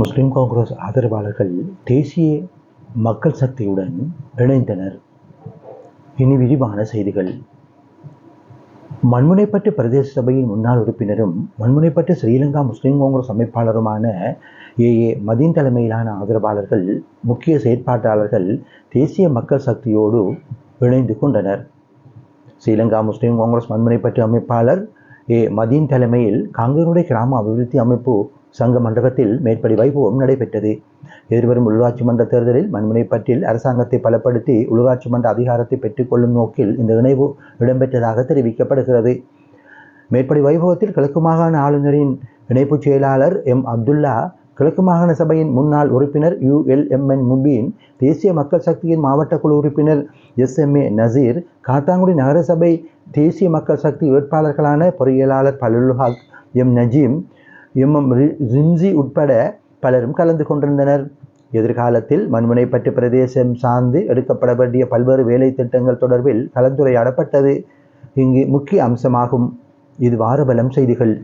முஸ்லிம் காங்கிரஸ் ஆதரவாளர்கள் தேசிய மக்கள் சக்தியுடன் இணைந்தனர். இனி விரிவான செய்திகள். மண்முனைப்பட்டு பிரதேச சபையின் முன்னாள் உறுப்பினரும் மண்முனைப்பட்டு ஸ்ரீலங்கா முஸ்லிம் காங்கிரஸ் அமைப்பாளருமான ஏ. ஏ. மதீன் தலைமையிலான ஆதரவாளர்கள் முக்கிய செயற்பாட்டாளர்கள் தேசிய மக்கள் சக்தியோடு இணைந்து கொண்டனர். ஸ்ரீலங்கா முஸ்லிம் காங்கிரஸ் மண்முனைப்பட்டு அமைப்பாளர் ஏ. மதீன் தலைமையில் காங்கிரனுடைய கிராம அபிவிருத்தி அமைப்பு சங்க மண்டபத்தில் மேற்படி வைபவம் நடைபெற்றது. எதிர்வரும் உள்ளாட்சி மன்ற தேர்தலில் மண்முனைப்பட்டில் அரசாங்கத்தை பலப்படுத்தி உள்ளூராட்சி மன்ற அதிகாரத்தை பெற்றுக்கொள்ளும் நோக்கில் இந்த இணைவு இடம்பெற்றதாக தெரிவிக்கப்படுகிறது. மேற்படி வைபவத்தில் கிழக்கு மாகாண ஆளுநரின் இணைப்புச் செயலாளர் எம் அப்துல்லா கிழக்கு மாகாண சபையின் முன்னாள் உறுப்பினர் யு எல் எம் என் முபீன் தேசிய மக்கள் சக்தியின் மாவட்ட குழு உறுப்பினர் S M A Naseer Kattankudy நகரசபை தேசிய மக்கள் சக்தி வேட்பாளர்களான பொறியியலாளர் Palulhaq M Najeem M M M Rimzi உட்பட பலரும் கலந்து கொண்டிருந்தனர். எதிர்காலத்தில் மண்முனைப்பட்டு பிரதேசம் சார்ந்து எடுக்கப்பட வேண்டிய பல்வேறு வேலை திட்டங்கள் தொடர்பில் கலந்துரையாடப்பட்டது. இங்கு முக்கிய அம்சமாகும். இது வாரபலம் செய்திகள்.